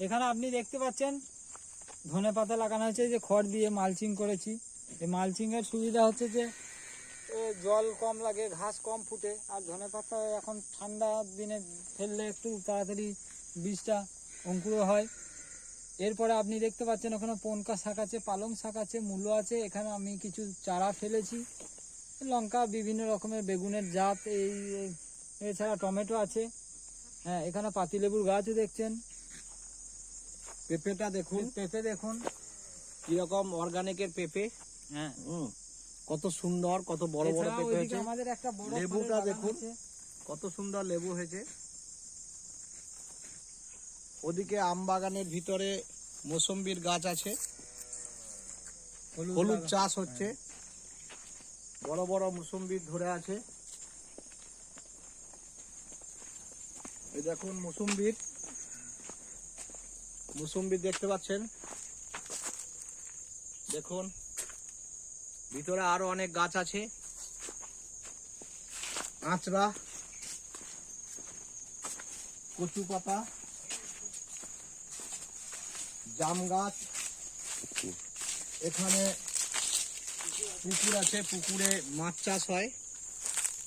এখানে আপনি দেখতে পাচ্ছেন, ধনে পাতা লাগানো হয়েছে যে খড় দিয়ে মালচিং করেছি। এই মালচিং এর সুবিধা হচ্ছে যে জল কম লাগে, ঘাস কম ফুটে, আর ধনে পাতা এখন ঠান্ডা দিনে ফেললে একটু তাড়াতাড়ি বীজটা অঙ্কুর হয়। এরপরে আপনি দেখতে পাচ্ছেন ওখানে পনকা শাক আছে, পালং শাক আছে, মূলো আছে, এখানে আমি কিছু চারা ফেলেছি। লঙ্কা, বিভিন্ন রকমের বেগুনের জাত, এই- এছাড়া টমেটো আছে। হ্যাঁ এখানে পাতিলেবুর গাছও দেখছেন। পেঁপেটা দেখুন। পেঁপে দেখুন। কীরকম অর্গানিকের পেঁপে। হ্যাঁ। কত সুন্দর কত বড় বড় পেঁপে হয়েছে। আমাদের একটা বড় লেবুটা দেখুন। কত সুন্দর লেবু হয়েছে। ওদিকে আম বাগানের ভিতরে মৌসম্বির গাছ আছে। হলুদ চাষ হচ্ছে। বড় বড় মৌসম্বির ধরে আছে। এই দেখুন মৌসুম্বির। মৌসুম্বির দেখতে পাচ্ছেন? দেখুন ভিতরে আরও অনেক গাছ আছে। আঁচড়া কচু পাতা জাম গাছ এখানে পুকুর আছে পুকুরে মাছ চাষ হয়।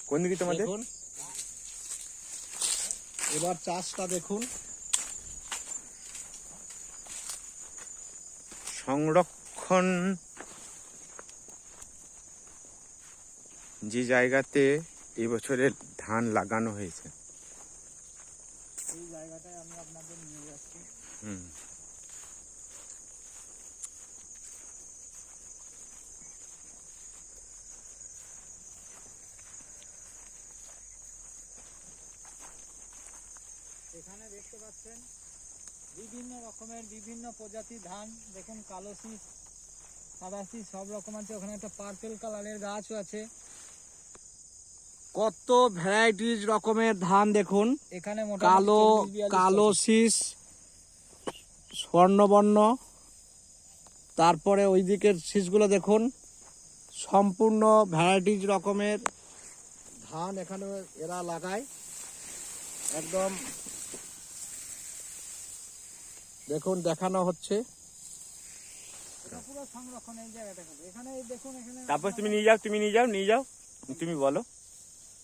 কোন দিকে তোমাদের? দেখুন এবার চাষটা দেখুন। সংরক্ষণ যে জায়গাতে এবছরে ধান লাগানো হয়েছে। এই জায়গাটায় আমি আপনাদের নিয়ে যাচ্ছি। হুম এখানে দেখতে পাচ্ছেন। বিভিন্ন রকমের বিভিন্ন প্রজাতির ধান। দেখুন কালো শীষ সাদা শীষ সব রকম আছে। ওখানে একটা পার্পেল কালারের গাছও আছে। কত ভ্যারাইটিস রকমের ধান দেখুন। এখানে কালো কালো শীষ স্বর্ণবর্ণ। তারপরে ওই দিকের শীষগুলো দেখুন। সম্পূর্ণ ভ্যারাইটিস রকমের। ধান এখানে এরা লাগায়। একদম দেখুন দেখানো হচ্ছে। তারপর তুমি নিয়ে যাও তুমি নিয়ে যাও নিয়ে যাও। তুমি বলো।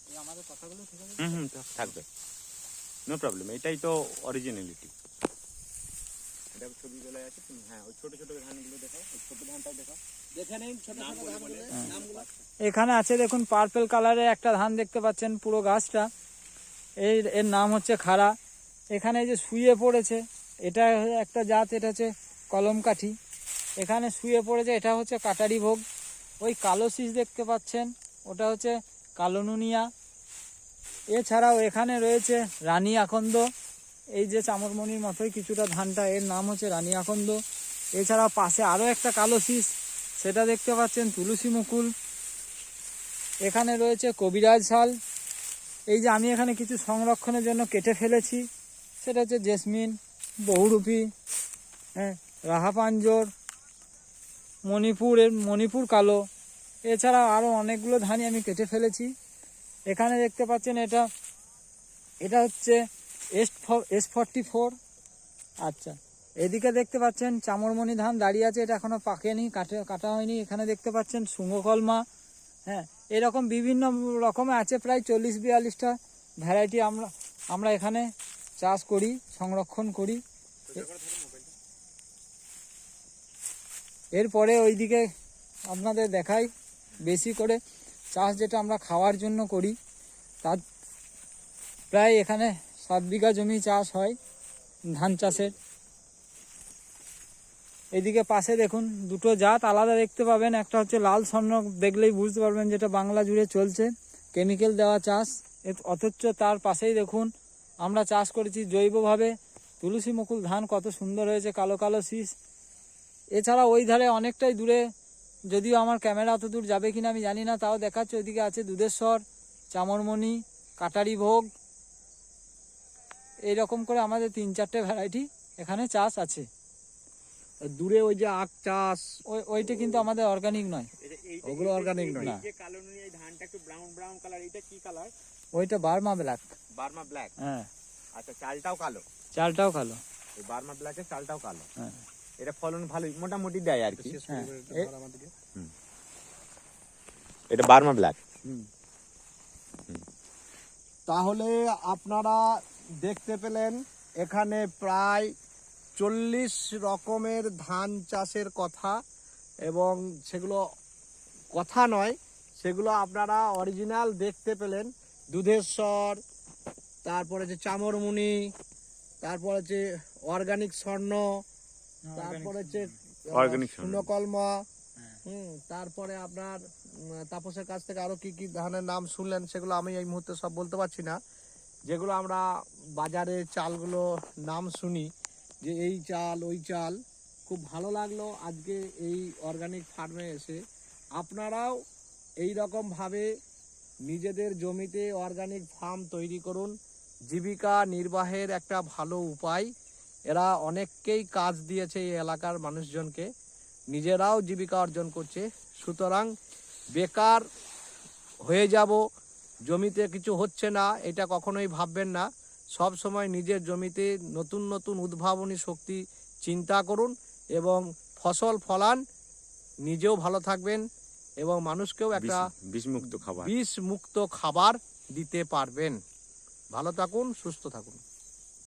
এই আমাদের কথাগুলো ঠিক আছে? হুম হুম থাকবে। নো প্রবলেম এটাই তো অরিজিনালিটি এটা ছবি চলে আছে তুমি হ্যাঁ ওই ছোট ছোট ধানগুলো দেখাও ওই ছোট ধানটাও দেখাও। দেখে নিন ছোট ছোট ধানগুলো নামগুলো। এখানে আছে দেখুন পার্পল কালারের একটা ধান দেখতে পাচ্ছেন পুরো গাছটা। এই এর নাম হচ্ছে খাড়া। এখানে এই যে শুয়ে পড়েছে এটা একটা জাত, এটা হচ্ছে কলম কাঠি এখানে শুয়ে পড়েছে, এটা হচ্ছে কাটারি ভোগ। ওই কালো শীষ দেখতে পাচ্ছেন, ওটা হচ্ছে কালো নুনিয়া এছাড়াও এখানে রয়েছে রানী আকন্দ। এই যে চামরমণির মতোই কিছুটা ধানটা, এর নাম হচ্ছে রানী আকন্দ। এছাড়া পাশে আরও একটা কালো শীষ, সেটা দেখতে পাচ্ছেন তুলসী মুকুল। এখানে রয়েছে কবিরাজ শাল। এই যে আমি এখানে কিছু সংরক্ষণের জন্য কেটে ফেলেছি, সেটা হচ্ছে জেসমিন। বহুরূপী হ্যাঁ রাহা পাঞ্জর মণিপুর কালো। এছাড়া আরও অনেকগুলো ধানই আমি কেটে ফেলেছি। এখানে দেখতে পাচ্ছেন এটা এটা হচ্ছে এস এস ফর্টি ফোর আচ্ছা এদিকে দেখতে পাচ্ছেন চামরমণি ধান দাঁড়িয়ে আছে, এটা এখনও পাকেনি, কাটে, কাটা হয়নি। এখানে দেখতে পাচ্ছেন শুঙ্গকলমা হ্যাঁ এরকম বিভিন্ন রকমে আছে, প্রায় চল্লিশ বিয়াল্লিশটা ভ্যারাইটি আমরা আমরা এখানে চাষ করি, সংরক্ষণ করি। এরপরে ওইদিকে আপনাদের দেখাই, বেশি করে চাষ যেটা আমরা খাওয়ার জন্য করি, তার প্রায় এখানে সাত বিঘা জমি চাষ হয় ধান চাষের। এদিকে পাশে দেখুন, দুটো জাত আলাদা দেখতে পাবেন, একটা হচ্ছে লাল স্বর্ণ, দেখলেই বুঝতে পারবেন যেটা বাংলা জুড়ে চলছে, কেমিক্যাল দেওয়া চাষ অথচ তার পাশেই দেখুন আমরা চাষ করেছি জৈবভাবে। তুলসী মুকুল ধান কত সুন্দর হয়েছে কালো কালো শীষ। এছাড়া ওই ধারে অনেকটাই দূরে যদিও আমার ক্যামেরা অত দূর যাবে কিনা আমি জানি না তাও দেখাচ্ছে ওইদিকে আছে দুধেশ্বর চামরমণি কাটারি ভোগ। এইরকম করে আমাদের তিন চারটে ভ্যারাইটি এখানে চাষ আছে। দূরে ওই যে আখ চাষ। ওই ওইটা কিন্তু আমাদের অর্গানিক নয়। ওগুলো অর্গানিক নয়। না। যে কালো নুনি ধানটা একটু ব্রাউন ব্রাউন কালার এটা কি কালার ওইটা বার্মা ব্ল্যাক। Burma black? হ্যাঁ। আচ্ছা চালটাও কালো? চালটাও কালো। এই বার্মা ব্ল্যাকের চালটাও কালো? হ্যাঁ। এটা ফলন ভালোই মোটামুটি দেয় আর কি। হ্যাঁ। এটা বার্মা ব্ল্যাক। তাহলে আপনারা দেখতে পেলেন এখানে প্রায় চল্লিশ রকমের ধান চাষের কথা এবং সেগুলো কথা নয় সেগুলো আপনারা অরিজিনাল দেখতে পেলেন। দুধেশ্বর তারপরে যে চামরমুনি তারপরে যে অর্গানিক স্বর্ণ তারপরে যে Organic স্বর্ণ। শূন্যকলমা হ্যাঁ। হুম তারপরে আপনার তাপসের কাছ থেকে আরও কি কি ধানের নাম শুনলেন সেগুলো আমি এই মুহূর্তে সব বলতে পারছি না যেগুলো আমরা বাজারে চালগুলো নাম শুনি যে এই চাল ওই চাল খুব ভালো লাগল আজকে এই অর্গানিক ফার্মে এসে আপনারাও এই রকম ভাবে নিজেদের জমিতে অর্গানিক ফার্ম তৈরি করুন। জীবিকা নির্বাহের একটা ভালো উপায়। এরা অনেককেই কাজ দিয়েছে এই এলাকার মানুষজনকে। নিজেরাও জীবিকা অর্জন করছে। সুতরাং বেকার হয়ে যাব। জমিতে কিছু হচ্ছে না, এটা কখনোই ভাববেন না। সব সময় নিজের জমিতে নতুন নতুন উদ্ভাবনী শক্তি চিন্তা করুন এবং ফসল ফলান। নিজেও ভালো থাকবেন। এবং মানুষকেও একটা বিষমুক্ত খাবার। বিষমুক্ত খাবার দিতে পারবেন। ভালো থাকুন সুস্থ থাকুন।